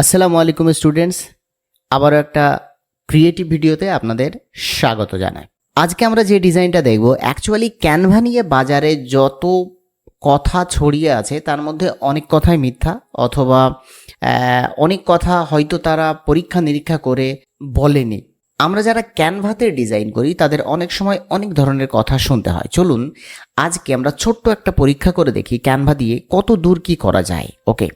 আসসালামু আলাইকুম স্টুডেন্টস। আবারও একটা ক্রিয়েটিভ ভিডিওতে আপনাদের স্বাগত জানাই। আজকে আমরা যে ডিজাইনটা দেখব অ্যাকচুয়ালি ক্যানভা নিয়ে বাজারে যত কথা ছড়িয়ে আছে, তার মধ্যে অনেক কথাই মিথ্যা অথবা অনেক কথা হয়তো তারা পরীক্ষা নিরীক্ষা করে বলেনি। আমরা যারা ক্যানভাতে ডিজাইন করি, তাদের অনেক সময় অনেক ধরনের কথা শুনতে হয়। চলুন, আজকে আমরা ছোট্ট একটা পরীক্ষা করে দেখি ক্যানভা দিয়ে কত দূর কি করা যায়। ওকে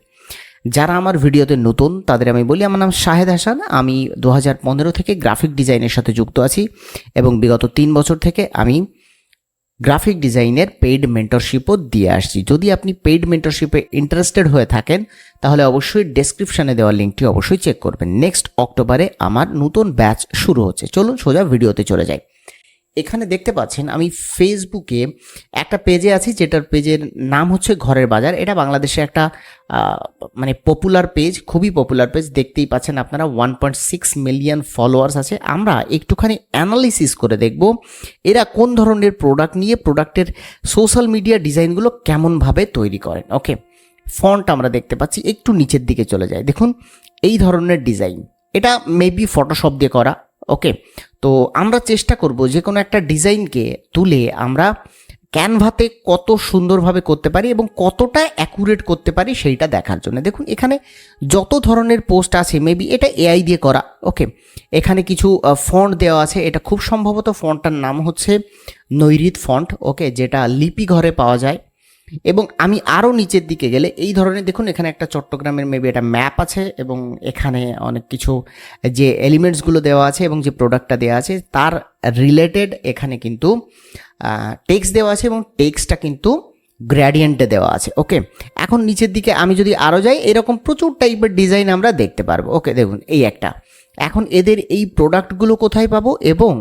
যারা আমার ভিডিওতে নতুন, তাদের আমি বলি, আমার নাম শাহেদ হাসান। আমি দু হাজার পনেরো থেকে গ্রাফিক ডিজাইনের সাথে যুক্ত আছি এবং বিগত তিন বছর থেকে আমি গ্রাফিক ডিজাইনের পেইড মেন্টরশিপও দিয়ে আসছি। যদি আপনি পেইড মেন্টরশিপে ইন্টারেস্টেড হয়ে থাকেন, তাহলে অবশ্যই ডেসক্রিপশানে দেওয়া লিঙ্কটি অবশ্যই চেক করবেন। নেক্সট অক্টোবরে আমার নতুন ব্যাচ শুরু হচ্ছে। চলুন সোজা ভিডিওতে চলে যাই। এখানে দেখতে পাচ্ছেন আমি ফেসবুকে একটা পেজে আছি, যেটার পেজের নাম হচ্ছে ঘরের বাজার। এটা বাংলাদেশে একটা মানে পপুলার পেজ খুবই পপুলার পেজ দেখতেই পাচ্ছেন আপনারা one point six million followers আছে। আমরা একটুখানি অ্যানালিসিস করে দেখব এরা কোন ধরনের প্রোডাক্ট নিয়ে প্রোডাক্টের সোশ্যাল মিডিয়া ডিজাইনগুলো কেমনভাবে তৈরি করেন। ওকে ফন্ট আমরা দেখতে পাচ্ছি, একটু নিচের দিকে চলে যায় দেখুন, এই ধরনের ডিজাইন এটা মেবি ফটোশপ দিয়ে করা। ওকে তো আমরা চেষ্টা করব যে কোনো একটা ডিজাইনকে তুলে আমরা ক্যানভাতে কত সুন্দরভাবে করতে পারি এবং কতটা অ্যাকুরেট করতে পারি সেইটা দেখার জন্য। দেখুন, এখানে যত ধরনের পোস্ট আছে মেবি এটা এআই দিয়ে করা ওকে এখানে কিছু ফন্ট দেওয়া আছে। এটা খুব সম্ভবত ফন্টটার নাম হচ্ছে নৈরিত ফন্ট ওকে যেটা লিপি ঘরে পাওয়া যায়। এবং আমি আরও নিচের দিকে গেলে এই ধরনের, দেখুন এখানে একটা চট্টগ্রামের মেবি একটা ম্যাপ আছে এবং এখানে অনেক কিছু যে এলিমেন্টসগুলো দেওয়া আছে এবং যে প্রোডাক্টটা দেওয়া আছে, তার রিলেটেড এখানে কিন্তু টেক্সট দেওয়া আছে এবং টেক্সটটা কিন্তু গ্র্যাডিয়েন্টে দেওয়া আছে ওকে এখন নিচের দিকে আমি যদি আরও যাই, এরকম প্রচুর টাইপের ডিজাইন আমরা দেখতে পারব ওকে দেখুন, এই একটা। এখন এদের এই প্রোডাক্টগুলো কোথায় পাবো এবং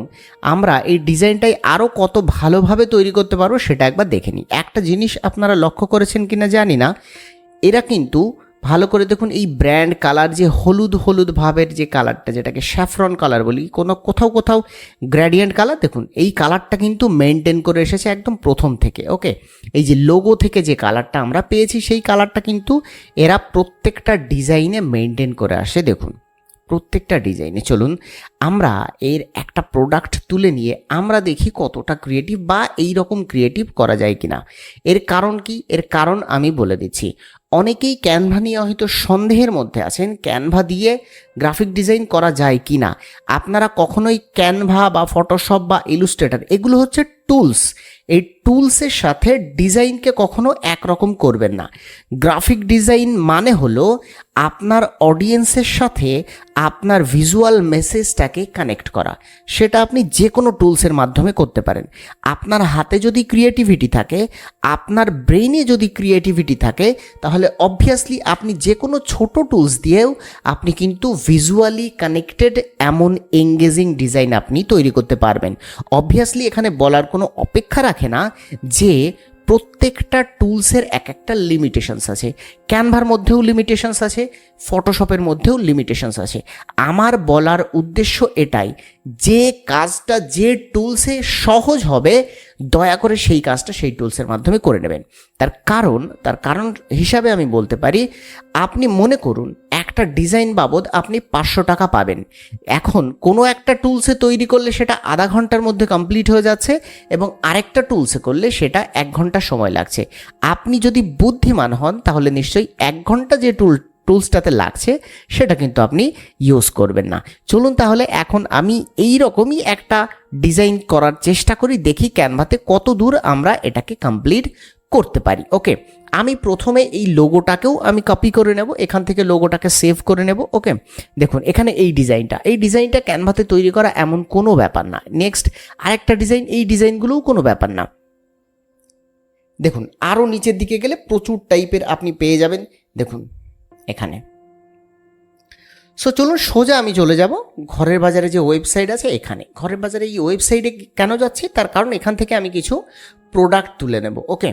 আমরা এই ডিজাইনটাই আরও কত ভালোভাবে তৈরি করতে পারব সেটা একবার দেখে নিই। একটা জিনিস আপনারা লক্ষ্য করেছেন কি না জানি না, এরা কিন্তু ভালো করে দেখুন এই ব্র্যান্ড কালার যে হলুদ হলুদ ভাবের যে কালারটা যেটাকে স্যাফরন কালার বলি, কোনো কোথাও কোথাও গ্র্যাডিয়েন্ট কালার দেখুন এই কালারটা কিন্তু মেনটেন করে এসেছে একদম প্রথম থেকে ওকে এই যে লোগো থেকে যে কালারটা আমরা পেয়েছি, সেই কালারটা কিন্তু এরা প্রত্যেকটা ডিজাইনে মেনটেন করে আসে, দেখুন। প্রত্যেকটা ডিজাইনে। চলুন আমরা এর একটা প্রোডাক্ট তুলে নিয়ে আমরা দেখি কতটা ক্রিয়েটিভ বা এই রকম ক্রিয়েটিভ করা যায় কিনা। এর কারণ কি? এর কারণ আমি বলে দিচ্ছি। অনেকেই ক্যানভা নিয়ে হয়তো সন্দেহের মধ্যে আছেন ক্যানভা দিয়ে গ্রাফিক ডিজাইন করা যায় কি না আপনারা কখনোই ক্যানভা বা ফটোশপ বা ইলুস্ট্রেটর এগুলো হচ্ছে টুলস এই টুলসের সাথে ডিজাইনকে কখনো একরকম করবেন না। গ্রাফিক ডিজাইন মানে হলো আপনার অডিয়েন্সের সাথে আপনার ভিজুয়াল মেসেজটাকে কানেক্ট করা। সেটা আপনি যে কোনো টুলসের মাধ্যমে করতে পারেন। আপনার হাতে যদি ক্রিয়েটিভিটি থাকে, আপনার ব্রেইনে যদি ক্রিয়েটিভিটি থাকে, তাহলে অবভিয়াসলি আপনি যে কোনো ছোট টুলস দিয়েও আপনি কিন্তু ভিজুয়ালি কানেক্টেড এমন এঙ্গেজিং ডিজাইন আপনি তৈরি করতে পারবেন। অবভিয়াসলি এখানে বলার কোনো অপেক্ষা রাখে না যে প্রত্যেকটা টুলসের এক একটা লিমিটেশনস আছে। ক্যানভার মধ্যেও লিমিটেশনস আছে ফটোশপের মধ্যেও লিমিটেশনস আছে। আমার বলার উদ্দেশ্য এটাই, যে কাজটা যে টুলসে সহজ হবে দয়া করে সেই কাজটা সেই টুলসের মাধ্যমে করে নেবেন। তার কারণ তার কারণ হিসাবে আমি বলতে পারি, আপনি মনে করুন একটা ডিজাইন বাবদ আপনি পাঁচশো টাকা পাবেন। এখন কোনো একটা টুলসে তৈরি করলে সেটা আধা ঘণ্টার মধ্যে কমপ্লিট হয়ে যাচ্ছে এবং আরেকটা টুলসে করলে সেটা এক ঘণ্টা সময় লাগছে। আপনি যদি বুদ্ধিমান হন, তাহলে নিশ্চয়ই এক ঘণ্টা যে টুল, টুলসটাতে লাগছে, সেটা কিন্তু আপনি ইউজ করবেন না। চলুন তাহলে এখন আমি এই রকমই একটা ডিজাইন করার চেষ্টা করি, দেখি ক্যানভাতে কত দূর আমরা এটাকে কমপ্লিট করতে পারি। ওকে আমি প্রথমে এই লোগোটাকেও আমি কপি করে নেব, এখান থেকে লোগোটাকে সেভ করে নেব ওকে দেখুন, এখানে এই ডিজাইনটা এই ডিজাইনটা ক্যানভাতে তৈরি করা এমন কোনো ব্যাপার না। নেক্সট আরেকটা ডিজাইন এই ডিজাইনগুলোও কোনো ব্যাপার না। দেখুন আরও নিচের দিকে গেলে প্রচুর টাইপের আপনি পেয়ে যাবেন। দেখুন, এখানে। সো চলুন সোজা আমি চলে যাব ঘরের বাজারে যে ওয়েবসাইট আছে এখানে। ঘরের বাজারে এই ওয়েবসাইটে কেন যাচ্ছি? তার কারণ এখান থেকে আমি কিছু প্রোডাক্ট তুলে নেব ওকে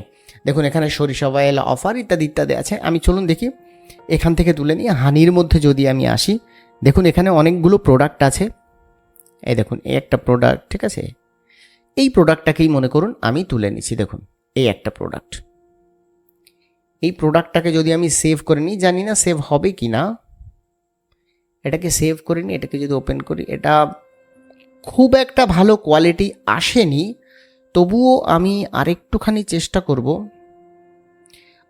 দেখুন, এখানে সরিষা অয়েল অফার ইত্যাদি ইত্যাদি আছে। আমি চলুন দেখি, এখান থেকে তুলে নিই হানির মধ্যে যদি আমি আসি, দেখুন, এখানে অনেকগুলো প্রোডাক্ট আছে। এই দেখুন, এই একটা প্রোডাক্ট ঠিক আছে? এই প্রোডাক্টটাকেই মনে করুন, আমি তুলে নিচ্ছি, দেখুন, এই একটা প্রোডাক্ট এই প্রোডাক্টটাকে যদি আমি সেভ করে নিই, জানি না সেভ হবে কি না এটাকে সেভ করে নিই এটাকে যদি ওপেন করি, এটা খুব একটা ভালো কোয়ালিটি আসেনি। তবুও আমি আরেকটুখানি চেষ্টা করব।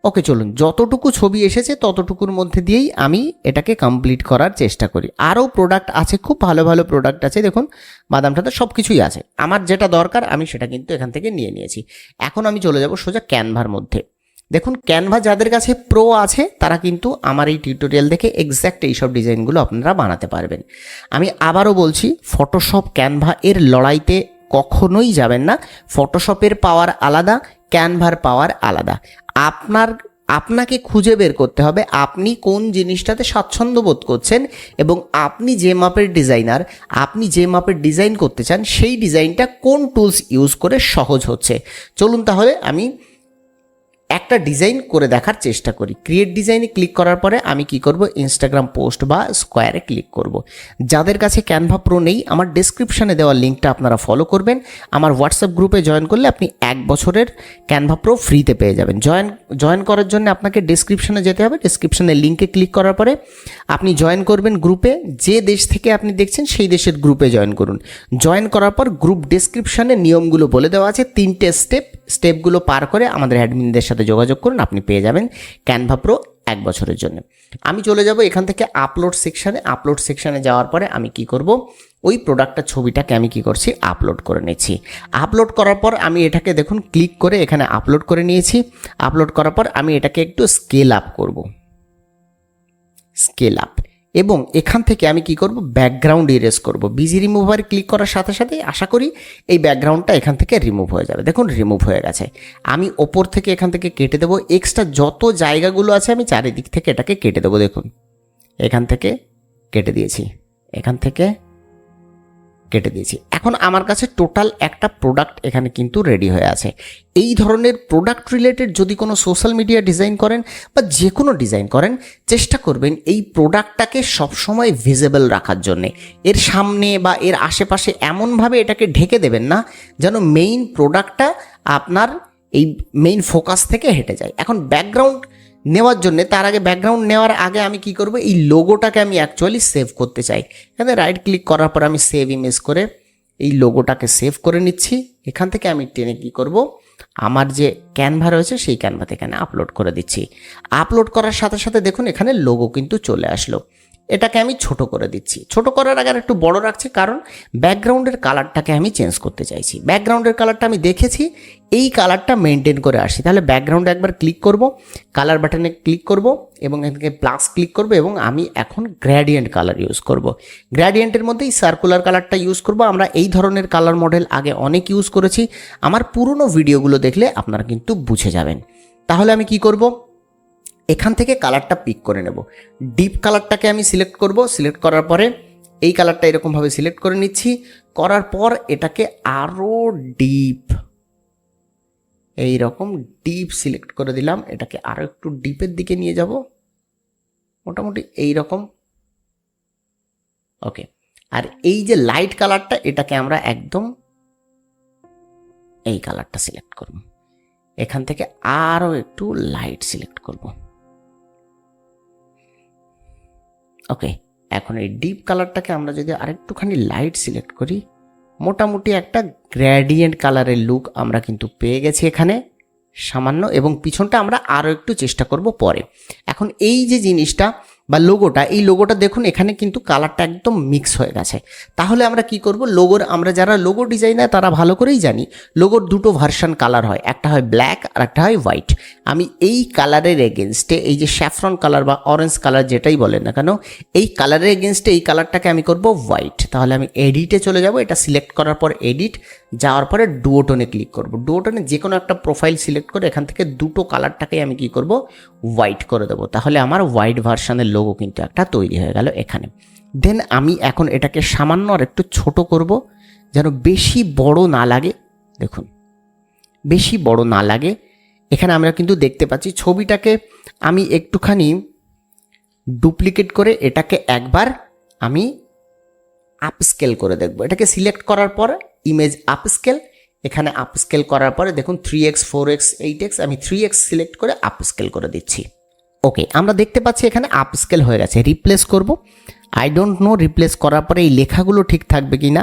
ওকে চলুন, যতটুকু ছবি এসেছে ততটুকুর মধ্যে দিয়েই আমি এটাকে কমপ্লিট করার চেষ্টা করি। আরও প্রোডাক্ট আছে, খুব ভালো ভালো প্রোডাক্ট আছে, দেখুন বাদাম বাদামটাতে সব কিছুই আছে। আমার যেটা দরকার, আমি সেটা কিন্তু এখান থেকে নিয়ে নিয়েছি। এখন আমি চলে যাব সোজা ক্যানভার মধ্যে। দেখুন ক্যানভা যাদের কাছে প্রো আছে, তারা কিন্তু আমার এই টিউটোরিয়াল দেখে এক্স্যাক্ট এইসব ডিজাইনগুলো আপনারা বানাতে পারবেন। আমি আবারও বলছি ফটোশপ ক্যানভা এর লড়াইতে কখনোই যাবেন না। ফটোশপের পাওয়ার আলাদা ক্যানভার পাওয়ার আলাদা। আপনার, আপনাকে খুঁজে বের করতে হবে আপনি কোন জিনিসটাতে স্বাচ্ছন্দ্য বোধ করছেন এবং আপনি যে মাপের ডিজাইনার আপনি যে মাপের ডিজাইন করতে চান, সেই ডিজাইনটা কোন টুলস ইউজ করে সহজ হচ্ছে। চলুন তাহলে আমি একটা ডিজাইন করে দেখার চেষ্টা করি। ক্রিয়েট ডিজাইনে ক্লিক করার পরে আমি কি করব? ইনস্টাগ্রাম পোস্ট বা স্কোয়ারে ক্লিক করব। যাদের কাছে ক্যানভা প্রো নেই, আমার ডেসক্রিপশানে দেওয়া লিঙ্কটা আপনারা ফলো করবেন। আমার হোয়াটসঅ্যাপ গ্রুপে জয়েন করলে আপনি এক বছরের ক্যানভা প্রো ফ্রিতে পেয়ে যাবেন। জয়েন জয়েন করার জন্য আপনাকে ডেসক্রিপশানে যেতে হবে। ডেসক্রিপশানে লিঙ্কে ক্লিক করার পরে আপনি জয়েন করবেন গ্রুপে যে দেশ থেকে আপনি দেখছেন, সেই দেশের গ্রুপে জয়েন করুন। জয়েন করার পর গ্রুপ ডেসক্রিপশানে নিয়মগুলো বলে দেওয়া আছে। তিনটে স্টেপ স্টেপগুলো পার করে আমাদের অ্যাডমিনদের সাথে যোগাযোগ করুন, আপনি পেয়ে যাবেন ক্যানভা প্রো এক বছরের জন্য। আমি চলে যাব এখান থেকে আপলোড সেকশানে আপলোড সেকশানে যাওয়ার পরে আমি কি করব? ওই প্রোডাক্টটার ছবিটাকে আমি কি করছি? আপলোড করে নিয়েছি আপলোড করার পর আমি এটাকে দেখুন ক্লিক করে এখানে আপলোড করে নিয়েছি। আপলোড করার পর আমি এটাকে একটু স্কেল আপ করব। স্কেল আপ এবং এখান থেকে আমি কি করব? ব্যাকগ্রাউন্ড ইরেজ করব। বিজি রিমুভার ক্লিক করার সাথে সাথে আশা করি এই ব্যাকগ্রাউন্ডটা এখান থেকে রিমুভ হয়ে যাবে। দেখুন রিমুভ হয়ে গেছে। আমি ওপর থেকে এখান থেকে কেটে দেবো। এক্সট্রা যত জায়গাগুলো আছে আমি চারিদিক থেকে এটাকে কেটে দেবো। দেখুন, এখান থেকে কেটে দিয়েছি। এখান থেকে কেটে দিয়েছি। এখন আমার কাছে টোটাল একটা প্রোডাক্ট এখানে কিন্তু রেডি হয়ে আছে। এই ধরনের প্রোডাক্ট রিলেটেড যদি কোনো সোশ্যাল মিডিয়া ডিজাইন করেন বা যে কোনো ডিজাইন করেন, চেষ্টা করবেন এই প্রোডাক্টটাকে সবসময় ভিজিবল রাখার জন্যে। এর সামনে বা এর আশেপাশে এমনভাবে এটাকে ঢেকে দেবেন না, যেন মেইন প্রোডাক্টটা আপনার এই মেইন ফোকাস থেকে হেঁটে যায়। এখন ব্যাকগ্রাউন্ড নেওয়ার জন্য, তার আগে ব্যাকগ্রাউন্ড নেওয়ার আগে আমি কি করব? এই লোগোটাকে আমি অ্যাকচুয়ালি সেভ করতে চাই। এখানে রাইট ক্লিক করার পর আমি সেভ ইমেজ করে এই লোগোটাকে সেভ করে নিচ্ছি। এখান থেকে আমি টেনে কি করব? আমার যে ক্যানভা রয়েছে, সেই ক্যানভাতে এখানে আপলোড করে দিচ্ছি। আপলোড করার সাথে সাথে দেখুন, এখানে লোগো কিন্তু চলে আসলো। এটাকে আমি ছোট করে দিচ্ছি। ছোট করার আগে একটু বড় রাখছি, কারণ ব্যাকগ্রাউন্ডের কালারটাকে আমি চেঞ্জ করতে চাইছি। ব্যাকগ্রাউন্ডের কালারটা আমি দেখেছি এই কালারটা মেনটেন করে আসি। তাহলে ব্যাকগ্রাউন্ডে একবার ক্লিক করব কালার বাটনে ক্লিক করব এবং এখানে প্লাস ক্লিক করব এবং আমি এখন গ্র্যাডিয়েন্ট কালার ইউজ করব। গ্র্যাডিয়েন্টের মধ্যেই সার্কুলার কালারটা ইউজ করব। আমরা এই ধরনের কালার মডেল আগে অনেক ইউজ করেছি। আমার পুরনো ভিডিওগুলো দেখলে আপনারা কিন্তু বুঝে যাবেন। তাহলে আমি কি করব? এখান থেকে কালারটা পিক করে নেব। ডিপ কালারটাকে আমি সিলেক্ট করব। সিলেক্ট করার পরে এই কালারটা এরকমভাবে সিলেক্ট করে নিচ্ছি। করার পর এটাকে আরও ডিপ এই রকম ডিপ সিলেক্ট করে দিলাম। এটাকে আরও একটু ডিপের দিকে নিয়ে যাব। মোটামুটি এই রকম। ওকে আর এই যে লাইট কালারটা এটাকে আমরা একদম এই কালারটা সিলেক্ট করব। এখান থেকে আরও একটু লাইট সিলেক্ট করব। ওকে এখন এই ডিপ কালারটাকে আমরা যদি আরেকটুখানি লাইট সিলেক্ট করি মোটামুটি একটা গ্র্যাডিয়েন্ট কালারের লুক আমরা কিন্তু পেয়ে গেছি এখানে, সামান্য, এবং পিছনটা আমরা আরও একটু চেষ্টা করব পরে। এখন এই যে জিনিসটা বা লোগোটা এই লোগোটা দেখুন, এখানে কিন্তু কালারটা একদম মিক্স হয়ে গেছে। তাহলে আমরা কি করব? লোগোর আমরা যারা লোগো ডিজাইনার তারা ভালো করেই জানি লোগোর দুটো ভার্সন কালার হয়, একটা হয় ব্ল্যাক আর একটা হয় হোয়াইট আমি এই কালারের এগেনস্টে এই যে স্যাফরন কালার বা অরেঞ্জ কালার যেটাই বলেন না কেন, এই কালারের এগেনস্টে এই কালারটাকে আমি করব হোয়াইট তাহলে আমি এডিটে চলে যাব, এটা সিলেক্ট করার পর এডিট যাওয়ার পরে ডুয়োটনে ক্লিক করব। ডুয়োটনে যে কোনো একটা প্রোফাইল সিলেক্ট করে এখান থেকে দুটো কালারটাকে আমি কি করব? হোয়াইট করে দেবো। তাহলে আমার হোয়াইট ভার্সনের লোগো কিন্তু একটা তৈরি হয়ে গেল এখানে। দেন আমি এখন এটাকে সামান্য আর একটু ছোট করব, যেন বেশি বড় না লাগে। দেখুন, বেশি বড় না লাগে। এখানে আমরা কিন্তু দেখতে পাচ্ছি ছবিটাকে আমি একটুখানি ডুপ্লিকেট করে এটাকে একবার আমি আপস্কেল করে দেখব। এটাকে সিলেক্ট করার পর ইমেজ আপস্কেল এখানে আপস্কেল করার পরে দেখুন three x four x eight x আমি থ্রি এক্স সিলেক্ট করে আপস্কেল করে দিচ্ছি। ওকে আমরা দেখতে পাচ্ছি এখানে আপস্কেল হয়ে গেছে। রিপ্লেস করব। আই ডোন্ট নো রিপ্লেস করার পরে এই লেখাগুলো ঠিক থাকবে কি না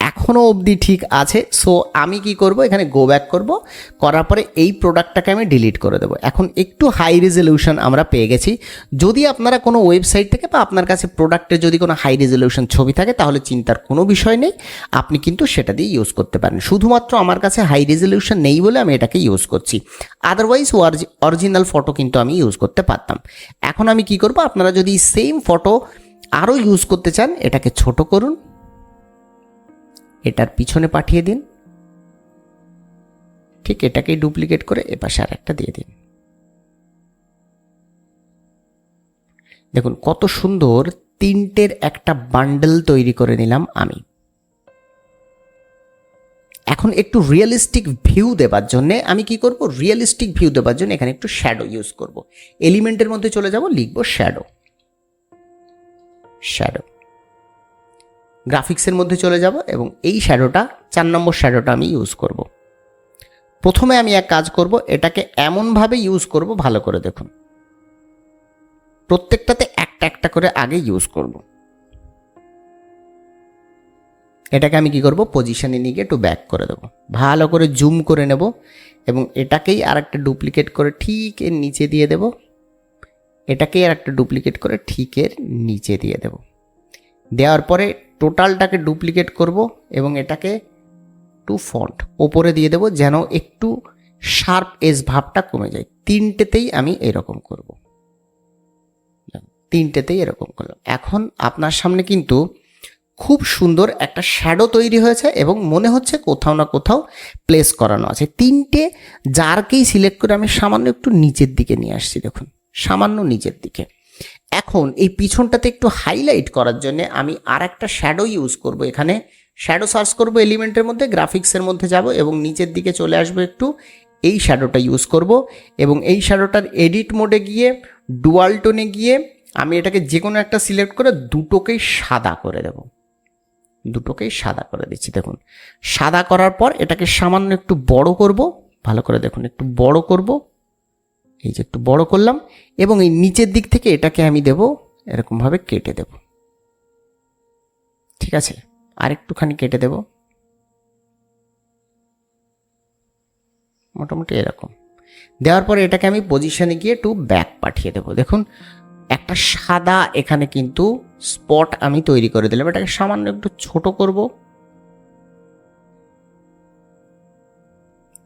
এখনও অবধি ঠিক আছে। সো আমি কি করব? এখানে গো ব্যাক করব। করার পরে এই প্রোডাক্টটাকে আমি ডিলিট করে দেবো। এখন একটু হাই রেজলিউশন আমরা পেয়ে গেছি। যদি আপনারা কোনো ওয়েবসাইট থেকে বা আপনার কাছে প্রোডাক্টের যদি কোনো হাই রেজলিউশন ছবি থাকে, তাহলে চিন্তার কোনো বিষয় নেই। আপনি কিন্তু সেটা দিয়ে ইউজ করতে পারেন। শুধুমাত্র আমার কাছে হাই রেজলিউশন নেই বলে আমি এটাকে ইউজ করছি। আদারওয়াইজ অরিজিনাল ফটো কিন্তু আমি ইউজ করতে পারতাম। এখন আমি কি করব? আপনারা যদি সেম ফটো আরও ইউজ করতে চান, এটাকে ছোট করুন। এটার পিছনে পাঠিয়ে দিন। ঠিক এটাকেই ডুপ্লিকেট করে এপাশে আর একটা দিয়ে দিন। দেখুন, কত সুন্দর তিনটের একটা বান্ডেল তৈরি করে নিলাম আমি। এখন একটু রিয়েলিস্টিক ভিউ দেবার জন্য আমি কি করব? রিয়েলিস্টিক ভিউ দেবার জন্য এখানে একটু শ্যাডো ইউজ করব। এলিমেন্টের মধ্যে চলে যাব, লিখব শ্যাডো শ্যাডো গ্রাফিক্সের মধ্যে চলে যাব এবং এই শ্যাডোটা, চার নম্বর শ্যাডোটা আমি ইউজ করব। প্রথমে আমি এক কাজ করব, এটাকে এমনভাবে ইউজ করব, ভালো করে দেখুন। প্রত্যেকটাতে একটা একটা করে আগে ইউজ করব। এটাকে আমি কি করব পজিশানে নিয়ে গিয়ে একটু ব্যাক করে দেবো। ভালো করে জুম করে নেব এবং এটাকেই আর একটা ডুপ্লিকেট করে ঠিক এর নিচে দিয়ে দেব। এটাকেই আর একটা ডুপ্লিকেট করে ঠিক এর নিচে দিয়ে দেব। দেওয়ার পরে টোটালটাকে ডুপ্লিকেট করব এবং এটাকে টু ফন্ট ওপরে দিয়ে দেব যেন একটু শার্প এজ ভাবটা কমে যায়। তিনটেতেই আমি এরকম করব। তিনটেতেই এরকম করলাম। এখন আপনার সামনে কিন্তু খুব সুন্দর একটা শ্যাডো তৈরি হয়েছে এবং মনে হচ্ছে কোথাও না কোথাও প্লেস করানো আছে। তিনটে জারকেই সিলেক্ট করে আমি সামান্য একটু নিচের দিকে নিয়ে আসছি, দেখুন, সামান্য নিচের দিকে। এখন এই পিছনটাতে একটু হাইলাইট করার জন্য আমি আর একটা শ্যাডো ইউজ করব এখানে। শ্যাডো সার্চ করব এলিমেন্টের মধ্যে গ্রাফিক্সের মধ্যে যাব এবং নিচের দিকে চলে আসব একটু। এই শ্যাডোটা ইউজ করব এবং এই শ্যাডোটার এডিট মোডে গিয়ে ডুয়াল টোনে গিয়ে আমি এটাকে যে কোনো একটা সিলেক্ট করে দুটোকেই সাদা করে দেব। দুটোকেই সাদা করে দিচ্ছি, দেখুন। সাদা করার পর এটাকে সামান্য একটু বড় করব। ভালো করে দেখুন, একটু বড় করব। এই যে একটু বড় করলাম, এবং এই নিচের দিক থেকে এটাকে আমি দেব, এরকমভাবে কেটে দেব। ঠিক আছে? আর একটুখানি কেটে দেব। মোটামুটি এরকম। দেওয়ার পরে এটাকে আমি পজিশনে গিয়ে একটু ব্যাক পাঠিয়ে দেবো। দেখুন, একটা সাদা এখানে কিন্তু স্পট আমি তৈরি করে দিলাম। এটাকে সামান্য একটু ছোট করব।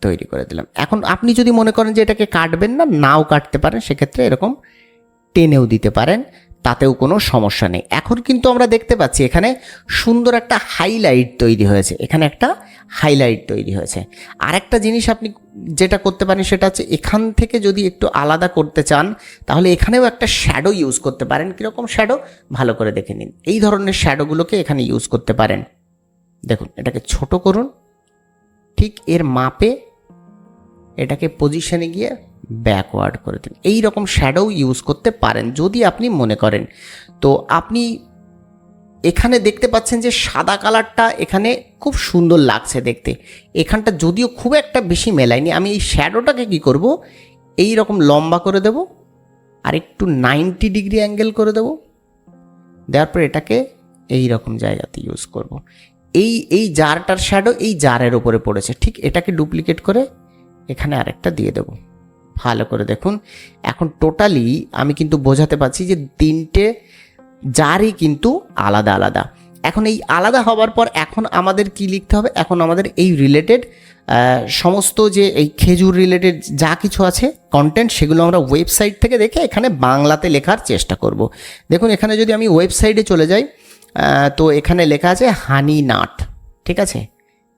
তৈরি করে দিলাম। এখন আপনি যদি মনে করেন যে এটাকে কাটবেন না, নাও কাটতে পারেন, সেক্ষেত্রে এরকম টেনেও দিতে পারেন, তাতেও কোনো সমস্যা নেই। এখন কিন্তু আমরা দেখতে পাচ্ছি এখানে সুন্দর একটা হাইলাইট তৈরি হয়েছে। এখানে একটা হাইলাইট তৈরি হয়েছে। আর একটা জিনিস আপনি যেটা করতে পারেন সেটা হচ্ছে এখান থেকে যদি একটু আলাদা করতে চান, তাহলে এখানেও একটা শ্যাডো ইউজ করতে পারেন। কীরকম শ্যাডো ভালো করে দেখে নিন। এই ধরনের শ্যাডোগুলোকে এখানে ইউজ করতে পারেন। দেখুন, এটাকে ছোট করুন। ঠিক এর মাপে এটাকে পজিশনে গিয়ে ব্যাকওয়ার্ড করে দিন। এই রকম শ্যাডো ইউজ করতে পারেন, যদি আপনি মনে করেন। তো আপনি এখানে দেখতে পাচ্ছেন যে সাদা কালারটা এখানে খুব সুন্দর লাগছে দেখতে। এখানটা যদিও খুব একটা বেশি মেলায়নি, আমি এই শ্যাডোটাকে কি করব? এই রকম লম্বা করে দেব, আর একটু নাইনটি ডিগ্রি অ্যাঙ্গেল করে দেব। দেওয়ার পর এটাকে এই রকম জায়গাতে ইউজ করব। এই এই জারটার শ্যাডো এই জারের ওপরে পড়েছে, ঠিক এটাকে ডুপ্লিকেট করে এখানে আরেকটা দিয়ে দেবো। ভালো করে দেখুন। এখন টোটালি আমি কিন্তু বোঝাতে পারছি যে তিনটে জারই কিন্তু আলাদা আলাদা। এখন এই আলাদা হওয়ার পর এখন আমাদের কি লিখতে হবে? এখন আমাদের এই রিলেটেড সমস্ত যে এই খেজুর রিলেটেড যা কিছু আছে কন্টেন্ট সেগুলো আমরা ওয়েবসাইট থেকে দেখে এখানে বাংলাতে লেখার চেষ্টা করব। দেখুন, এখানে যদি আমি ওয়েবসাইটে চলে যাই তো এখানে লেখা আছে হানি নাট ঠিক আছে?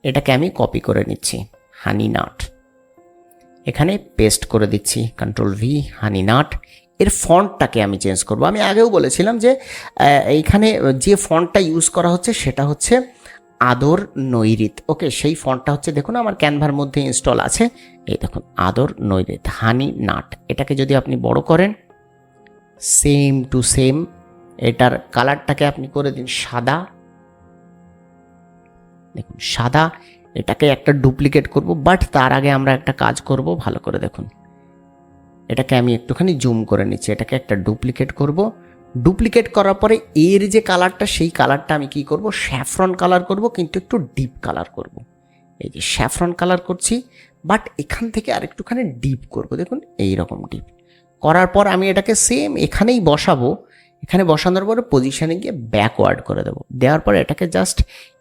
এটাকে আমি কপি করে নিচ্ছি। হানি নাট এখানে পেস্ট করে দিচ্ছি কন্ট্রোল ভি হানি নাট এর ফন্টটাকে আমি চেঞ্জ করব। আমি আগেও বলেছিলাম যে এইখানে যে ফন্টটা ইউজ করা হচ্ছে সেটা হচ্ছে আদর নৈরিত। ওকে সেই ফন্টটা হচ্ছে, দেখুন আমার ক্যানভার মধ্যে ইনস্টল আছে। এই দেখুন, আদর নৈরিত হানি নাট এটাকে যদি আপনি বড় করেন সেম টু সেম এটার কালারটাকে আপনি করে দিন সাদা। দেখুন, সাদা এটাকে একটা ডুপ্লিকেট করব বাট তার আগে আমরা একটা কাজ করব, ভালো করে দেখুন। এটাকে আমি একটুখানি জুম করে নিচ্ছি, এটাকে একটা ডুপ্লিকেট করব। ডুপ্লিকেট করার পরে এর যে কালারটা সেই কালারটা আমি কি করব? স্যাফরন কালার করব, কিন্তু একটু ডিপ কালার করব। এই যে স্যাফরন কালার করছি বাট এখান থেকে আর একটুখানি ডিপ করব, দেখুন এই রকম ডিপ করার পর আমি এটাকে সেম এখানেই বসাবো, এখানে বসানোর পরে পজিশানে গিয়ে ব্যাকওয়ার্ড করে দেবো। দেওয়ার পর এটাকে জাস্ট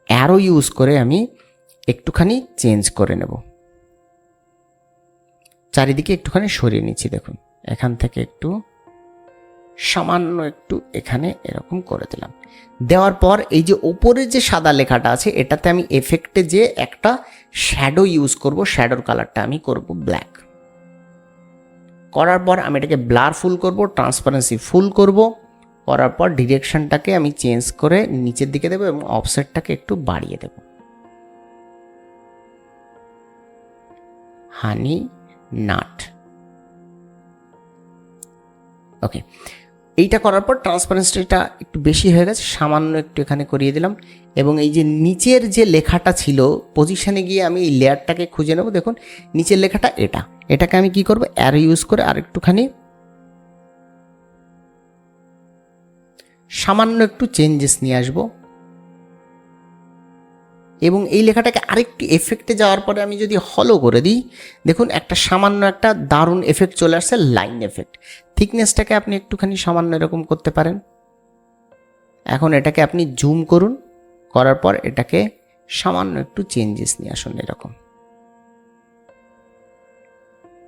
অ্যারো ইউজ করে আমি একটুখানি চেঞ্জ করে নেব। চারিদিকে একটুখানি সরিয়ে নিচ্ছি, দেখুন। এখান থেকে একটু সামান্য একটু এখানে এরকম করে দিলাম। দেওয়ার পর এই যে ওপরে যে সাদা লেখাটা আছে, এটাতে আমি এফেক্টে যে একটা শ্যাডো ইউজ করব শ্যাডোর কালারটা আমি করব ব্ল্যাক করার পর আমি এটাকে ব্লার ফুল করব ট্রান্সপারেন্সি ফুল করব। করার পর ডিরেকশনটাকে আমি চেঞ্জ করে নিচের দিকে দেবো এবং অফসেটটাকে একটু বাড়িয়ে দেব। হানি নাট। ওকে এইটা করার পর ট্রান্সপারেন্সিটা একটু বেশি হয়ে গেছে, সামান্য একটু এখানে করিয়ে দিলাম। এবং এই যে নিচের যে লেখাটা ছিল পজিশনে গিয়ে আমি এই লেয়ারটাকে খুঁজে নেব। দেখুন, নিচের লেখাটা এটা। এটাকে আমি কি করব? অ্যারো ইউজ করে আর একটুখানি সামান্য একটু চেঞ্জেস নিয়ে আসব। এবং এই লেখাটাকে আরেকটু এফেক্টে যাওয়ার পরে আমি যদি হলো করে দিই, দেখুন একটা সামান্য একটা দারুণ এফেক্ট চলে আসছে লাইন এফেক্ট থিকনেসটাকে আপনি একটুখানি সামান্য এরকম করতে পারেন। এখন এটাকে আপনি জুম করুন, করার পর এটাকে সামান্য একটু চেঞ্জেস নিয়ে আসুন এরকম।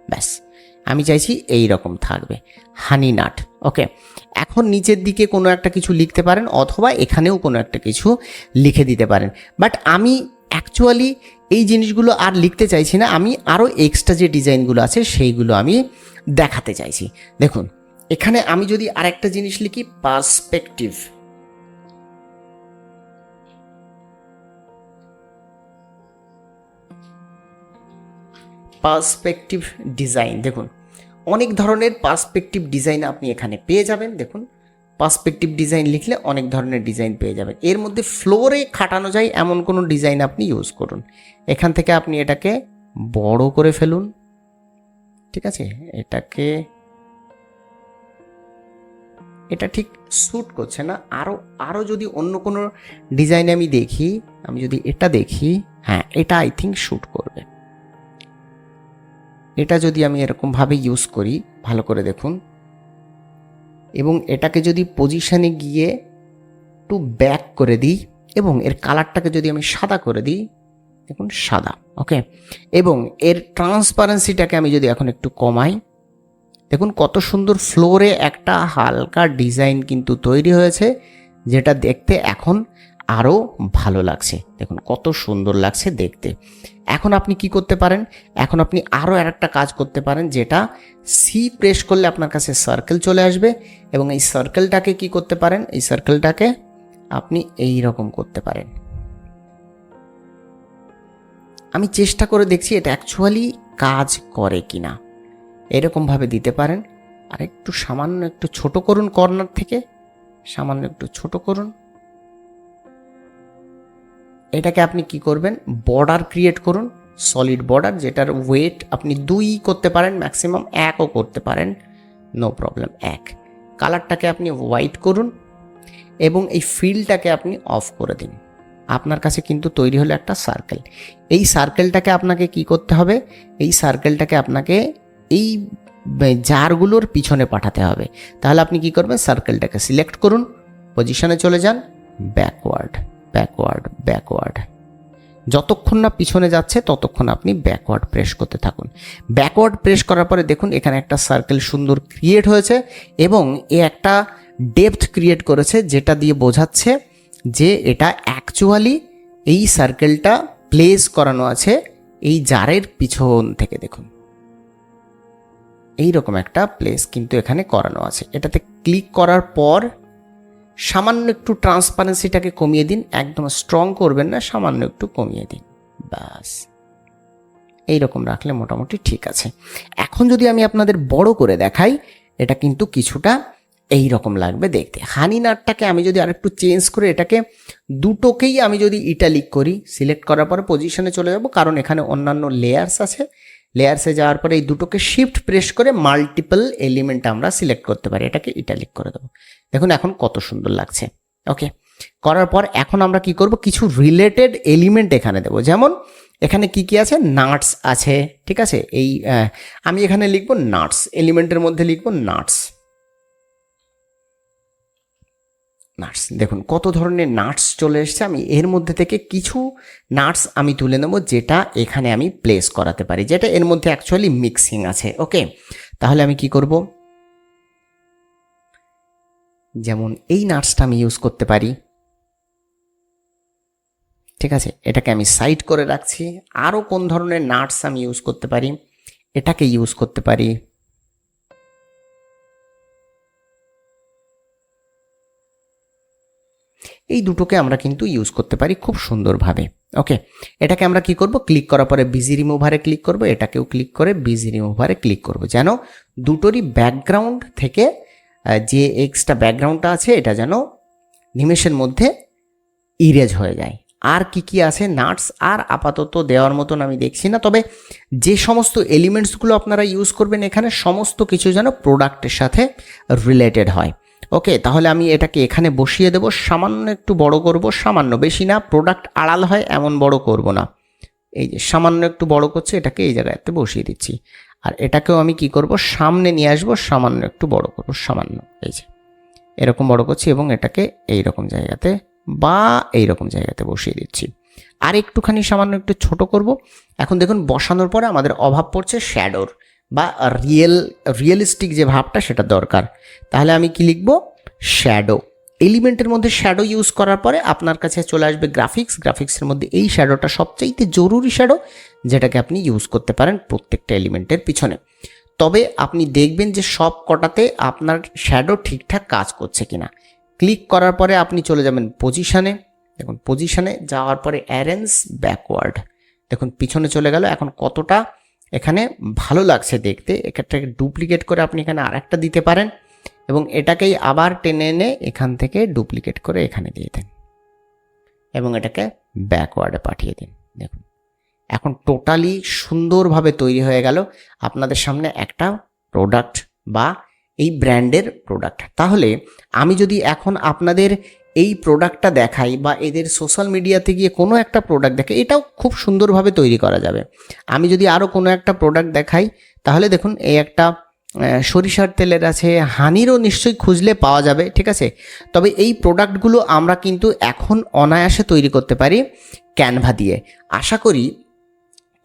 ব্যাস। আমি চাইছি এই রকম থাকবে। Honey nut, okay? এখন নিচের দিকে কোনো একটা কিছু লিখতে পারেন অথবা এখানেও কোনো একটা কিছু লিখে দিতে পারেন। বাট আমি অ্যাকচুয়ালি এই জিনিসগুলো আর লিখতে চাইছি না, আমি আরও এক্সট্রা যে ডিজাইনগুলো আছে সেইগুলো আমি দেখাতে চাইছি। দেখুন, এখানে আমি যদি আরেকটা জিনিস লিখি পার্সপেক্টিভ পার্সপেক্টিভ ডিজাইন দেখুন। অনেক ধরনের পার্সপেক্টিভ ডিজাইন আপনি এখানে পেয়ে যাবেন। দেখুন পার্সপেক্টিভ ডিজাইন লিখলে অনেক ধরনের ডিজাইন পেয়ে যাবেন। এর মধ্যে ফ্লোরে খাটানো যায় এমন কোনো ডিজাইন আপনি ইউজ করুন। এখান থেকে আপনি এটাকে বড় করে ফেলুন। ঠিক আছে? এটাকে, এটা ঠিক স্যুট করছে না। আরও আরও যদি অন্য কোনো ডিজাইন আমি দেখি, আমি যদি এটা দেখি হ্যাঁ এটা আই থিঙ্ক শ্যুট করবে। এটা যদি আমি এরকমভাবে ইউজ করি, ভালো করে দেখুন, এবং এটাকে যদি পজিশানে গিয়ে একটু ব্যাক করে দিই, এবং এর কালারটাকে যদি আমি সাদা করে দিই, দেখুন সাদা ওকে এবং এর ট্রান্সপারেন্সিটাকে আমি যদি এখন একটু কমাই, দেখুন কত সুন্দর ফ্লোরে একটা হালকা ডিজাইন কিন্তু তৈরি হয়েছে, যেটা দেখতে এখন আরও ভালো লাগছে। দেখুন, কত সুন্দর লাগছে দেখতে। এখন আপনি কি করতে পারেন? এখন আপনি আরও আর একটা কাজ করতে পারেন, যেটা সি প্রেস করলে আপনার কাছে সার্কেল চলে আসবে এবং এই সার্কেলটাকে কি করতে পারেন? এই সার্কেলটাকে আপনি এই রকম করতে পারেন। আমি চেষ্টা করে দেখছি এটা অ্যাকচুয়ালি কাজ করে কিনা। এরকমভাবে দিতে পারেন। আর একটু সামান্য একটু ছোট করুন কর্নার থেকে। সামান্য একটু ছোট করুন। এটাকে আপনি কি করবেন? বর্ডার ক্রিয়েট করুন সলিড বর্ডার যেটার ওয়েট আপনি দুই করতে পারেন ম্যাক্সিমাম একও করতে পারেন নো প্রবলেম এক। কালারটাকে আপনি হোয়াইট করুন এবং এই ফিলটাকে আপনি অফ করে দিন। আপনার কাছে কিন্তু তৈরি হলো একটা সার্কেল এই সার্কেলটাকে আপনাকে কি করতে হবে? এই সার্কেলটাকে আপনাকে এই জারগুলোর পিছনে পাঠাতে হবে। তাহলে আপনি কি করবেন? সার্কেলটাকে সিলেক্ট করুন পজিশনে চলে যান ব্যাকওয়ার্ড ব্যাকওয়ার্ড ব্যাকওয়ার্ড যতক্ষণ না পিছনে যাচ্ছে, ততক্ষণ আপনি ব্যাকওয়ার্ড প্রেস করতে থাকুন। ব্যাকওয়ার্ড প্রেস করার পরে দেখুন, এখানে একটা সার্কেল সুন্দর ক্রিয়েট হয়েছে এবং এ একটা ডেপথ ক্রিয়েট করেছে যেটা দিয়ে বোঝাচ্ছে যে এটা অ্যাকচুয়ালি এই সার্কেলটা প্লেস করানো আছে এই জারের পিছন থেকে, দেখুন। এই রকম একটা প্লেস কিন্তু এখানে করানো আছে। এটাতে ক্লিক করার পর সামান্য একটু ট্রান্সপারেন্সিটাকে কমিয়ে দিন, একদম স্ট্রং করবেন না, সামান্য একটু কমিয়ে দিন। ব্যাস। এইরকম রাখলে মোটামুটি ঠিক আছে। এখন যদি আমি আপনাদের বড় করে দেখাই, এটা কিন্তু কিছুটা এই রকম লাগবে দেখতে। হানি নাটটাকে আমি যদি আরেকটু চেঞ্জ করে এটাকে, দুটোকেই আমি যদি ইটালিক করি সিলেক্ট করার পরে পজিশনে চলে যাব, কারণ এখানে অন্যান্য লেয়ার্স আছে। লেয়ার্সে যাওয়ার পরে এই দুটোকে শিফট প্রেস করে মাল্টিপল এলিমেন্ট আমরা সিলেক্ট করতে পারি। এটাকে ইটালিক করে দেবো। দেখুন এখন কত সুন্দর লাগছে। ওকে করার পর এখন আমরা কি করব? কিছু রিলেটেড এলিমেন্ট এখানে দেবো। যেমন এখানে কি কি আছে? নাটস আছে। ঠিক আছে? এই আমি এখানে লিখব নাটস এলিমেন্টের মধ্যে লিখব নাটস নাটস দেখুন কত ধরনের নাটস চলে এসছে। আমি এর মধ্যে থেকে কিছু নাটস আমি তুলে নেব যেটা এখানে আমি প্লেস করাতে পারি, যেটা এর মধ্যে অ্যাকচুয়ালি মিক্সিং আছে। ওকে তাহলে আমি কি করব? যেমন এই নাটসটা আমি ইউজ করতে পারি। ঠিক আছে? এটাকে আমি সাইড করে রাখছি। আরও কোন ধরনের নাটস আমি ইউজ করতে পারি? এটাকে ইউজ করতে পারি। এই দুটোকে আমরা কিন্তু ইউজ করতে পারি খুব সুন্দরভাবে। ওকে এটাকে আমরা কি করব? ক্লিক করার পরে বিজি রিমুভারে ক্লিক করব। এটাকেও ক্লিক করে বিজি রিমুভারে ক্লিক করব। যেন দুটোরই ব্যাকগ্রাউন্ড থেকে যে এক্সট্রা ব্যাকগ্রাউন্ডটা আছে, এটা যেন নিমেষের মধ্যে ইরেজ হয়ে যায়। আর কি কি আছে? নাটস আর আপাতত দেওয়ার মতন আমি দেখছি না। তবে যে সমস্ত এলিমেন্টসগুলো আপনারা ইউজ করবেন এখানে, সমস্ত কিছু যেন প্রোডাক্টের সাথে রিলেটেড হয়। ওকে, তাহলে আমি এটাকে এখানে বসিয়ে দেব। সামান্য একটু বড় করব, সামান্য। বেশি না প্রোডাক্ট আড়াল হয়, এমন বড় করব না। এই যে, সামান্য একটু বড় করছে, এটাকে এই জায়গাতে বসিয়ে দিচ্ছি। আর এটাকেও আমি কি করব? সামনে নিয়ে আসব, সামান্য একটু বড় করব, সামান্য, এই যে। এরকম বড় করছি এবং এটাকে এই রকম জায়গাতে বা এই রকম জায়গাতে বসিয়ে দিচ্ছি। আর একটুখানি সামান্য একটু ছোট করব। এখন দেখুন, বসানোর পরে আমাদের অভাব পড়ছে শ্যাডোর বা রিয়েল, রিয়েলিস্টিক যে ভাবটা সেটা দরকার। তাহলে আমি কি লিখব? শ্যাডো। এলিমেন্টের মধ্যে শ্যাডো ইউজ করার পরে আপনার কাছে চলে আসবে গ্রাফিক্স গ্রাফিক্সের মধ্যে এই শ্যাডোটা সবচাইতে জরুরি শ্যাডো যেটাকে আপনি ইউজ করতে পারেন প্রত্যেকটা এলিমেন্টের পিছনে। তবে আপনি দেখবেন যে সব কটাতে আপনার শ্যাডো ঠিকঠাক কাজ করছে কিনা। ক্লিক করার পরে আপনি চলে যাবেন পজিশনে দেখুন পজিশনে যাওয়ার পরে অ্যারেঞ্জ ব্যাকওয়ার্ড দেখুন, পিছনে চলে গেল। এখন কতটা এখানে ভালো লাগছে দেখতে। এটাকে ডুপ্লিকেট করে আপনি এখানে আরেকটা দিতে পারেন। এবং এটাকেই আবার টেনে এনে এখান থেকে ডুপ্লিকেট করে এখানে দিয়ে দেন। এবং এটাকে ব্যাকওয়ার্ডে পাঠিয়ে দিন। দেখুন, এখন টোটালি সুন্দরভাবে তৈরি হয়ে গেল আপনাদের সামনে একটা প্রোডাক্ট বা এই ব্র্যান্ডের প্রোডাক্ট তাহলে আমি যদি এখন আপনাদের এই প্রোডাক্টটা দেখাই বা এদের সোশ্যাল মিডিয়াতে গিয়ে কোনো একটা প্রোডাক্ট দেখাই এটাও খুব সুন্দরভাবে তৈরি করা যাবে। আমি যদি আরও কোনো একটা প্রোডাক্ট দেখাই, তাহলে দেখুন, এই একটা সরিষার তেলের আছে, হানিরও নিশ্চয়ই খুঁজলে পাওয়া যাবে, ঠিক আছে? তবে এই প্রোডাক্টগুলো আমরা কিন্তু এখন অনায়াসে তৈরি করতে পারি ক্যানভা দিয়ে। আশা করি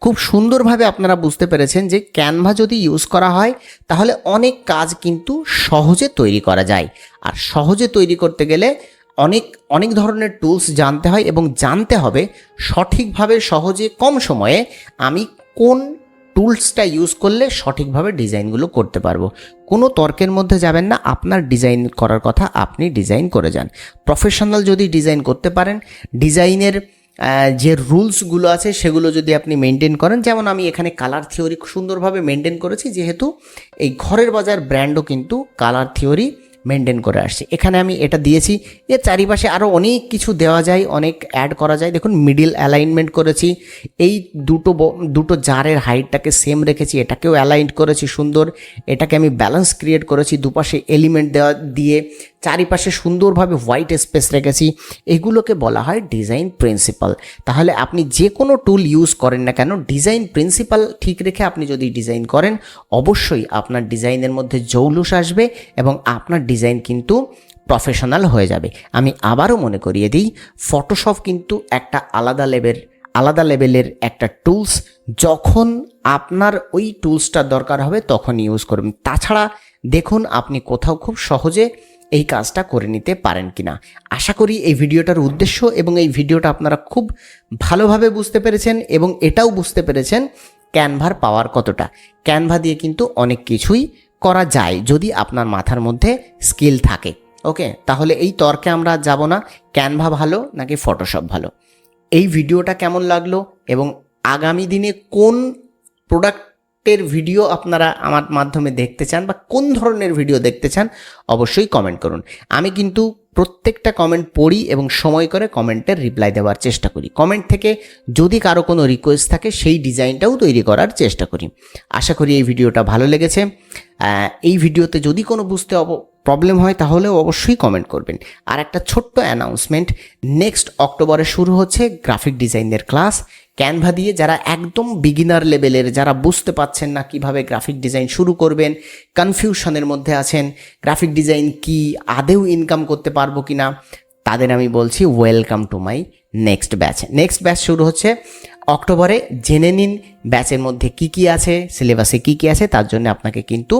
খুব সুন্দরভাবে আপনারা বুঝতে পেরেছেন যে ক্যানভা যদি ইউজ করা হয়, তাহলে অনেক কাজ কিন্তু সহজে তৈরি করা যায়। আর সহজে তৈরি করতে গেলে অনেক অনেক ধরনের টুলস জানতে হয় এবং জানতে হবে সঠিকভাবে সহজে কম সময়ে আমি কোন টুলসটা ইউজ করলে সঠিকভাবে ডিজাইনগুলো করতে পারব। কোনো তর্কের মধ্যে যাবেন না, আপনার ডিজাইন করার কথা আপনি ডিজাইন করে যান। প্রফেশনাল যদি ডিজাইন করতে পারেন, ডিজাইনের যে রুলসগুলো আছে সেগুলো যদি আপনি মেনটেন করেন, যেমন আমি এখানে কালার থিওরি সুন্দরভাবে মেনটেন করেছি, যেহেতু এই ঘরের বাজার ব্র্যান্ডও কিন্তু কালার থিওরি মেনটেন করে আসছে। এখানে আমি এটা দিয়েছি। এর চারিপাশে আরও অনেক কিছু দেওয়া যায়, অনেক অ্যাড করা যায়। দেখুন মিডিল অ্যালাইনমেন্ট করেছি। এই দুটো দুটো জারের হাইটটাকে সেম রেখেছি। এটাকেও অ্যালাইন করেছি সুন্দর। এটাকে আমি ব্যালেন্স ক্রিয়েট করেছি। দুপাশে এলিমেন্ট দেওয়া, দিয়ে চারিপাশে সুন্দরভাবে হোয়াইট স্পেস রেখেছি। এগুলোকে বলা হয় ডিজাইন প্রিন্সিপাল তাহলে আপনি যে কোনো টুল ইউজ করেন না কেন ডিজাইন প্রিন্সিপাল ঠিক রেখে আপনি যদি ডিজাইন করেন, অবশ্যই আপনার ডিজাইনের মধ্যে জৌলুস আসবে এবং আপনার ডিজাইন কিন্তু প্রফেশনাল হয়ে যাবে। আমি আবারও মনে করিয়ে দিই ফটোশপ কিন্তু একটা আলাদা লেভেল আলাদা লেভেলের একটা টুলস যখন আপনার ওই টুলসটার দরকার হবে, তখন ইউজ করবেন তাছাড়া দেখুন, আপনি কোথাও খুব সহজে এই কাজটা করে নিতে পারেন কিনা। আশা করি এই ভিডিওটার উদ্দেশ্য এবং এই ভিডিওটা আপনারা খুব ভালোভাবে বুঝতে পেরেছেন এবং এটাও বুঝতে পেরেছেন ক্যানভার পাওয়ার কতটা। ক্যানভা দিয়ে কিন্তু অনেক কিছুই করা যায় যদি আপনার মাথার মধ্যে স্কিল থাকে। ওকে? তাহলে এই তর্কে আমরা যাব না। ক্যানভা ভালো নাকি ফটোশপ ভালো? এই ভিডিওটা কেমন লাগল এবং আগামী দিনে কোন প্রোডাক্টের ভিডিও আপনারা আমার মাধ্যমে দেখতে চান বা কোন ধরনের ভিডিও দেখতে চান, অবশ্যই কমেন্ট করুন। আমি কিন্তু প্রত্যেকটা কমেন্ট পড়ি এবং সময় করে কমেন্টের রিপ্লাই দেওয়ার চেষ্টা করি। কমেন্ট থেকে যদি কারও কোনো রিকোয়েস্ট থাকে, সেই ডিজাইনটাও তৈরি করার চেষ্টা করি। আশা করি এই ভিডিওটা ভালো লেগেছে। এই ভিডিওতে যদি কোনো বুঝতে অব প্রবলেম হয়, তাহলেও অবশ্যই কমেন্ট করবেন। আর একটা ছোট্ট অ্যানাউন্সমেন্ট নেক্সট অক্টোবরে শুরু হচ্ছে গ্রাফিক ডিজাইনের ক্লাস ক্যানভা দিয়ে যারা একদম বিগিনার লেভেলের যারা বুঝতে পাচ্ছেন না কীভাবে গ্রাফিক ডিজাইন শুরু করবেন কনফিউশনের মধ্যে আছেন গ্রাফিক ডিজাইন কি, আদেও ইনকাম করতে পারব কি না তাদের আমি বলছি welcome to my next batch next batch শুরু হচ্ছে অক্টোবরে, জেনে নিন ব্যাচের মধ্যে কি কি আছে সিলেবাসে কি কি আছে, তার জন্য আপনাকে কিন্তু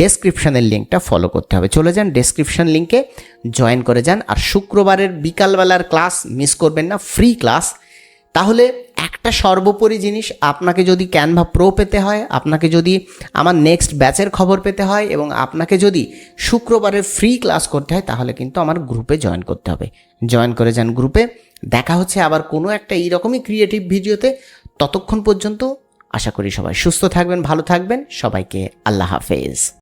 ডেসক্রিপশনের লিঙ্কটা ফলো করতে হবে। চলে যান ডেসক্রিপশন লিঙ্কে জয়েন করে যান, আর শুক্রবারের বিকালবেলার ক্লাস মিস করবেন না ফ্রি ক্লাস তাহলে একটা সর্বোপরি জিনিস আপনাকে যদি ক্যানভা প্রো পেতে হয়, আপনাকে যদি আমার নেক্সট ব্যাচের খবর পেতে হয় এবং আপনাকে যদি শুক্রবারের ফ্রি ক্লাস করতে হয়, তাহলে কিন্তু আমার গ্রুপে জয়েন করতে হবে। জয়েন করে যান গ্রুপে দেখা হচ্ছে আবার কোনো একটা এইরকমই ক্রিয়েটিভ ভিডিওতে ততক্ষণ পর্যন্ত আশা করি সবাই সুস্থ থাকবেন, ভালো থাকবেন। সবাইকে আল্লাহ হাফেজ।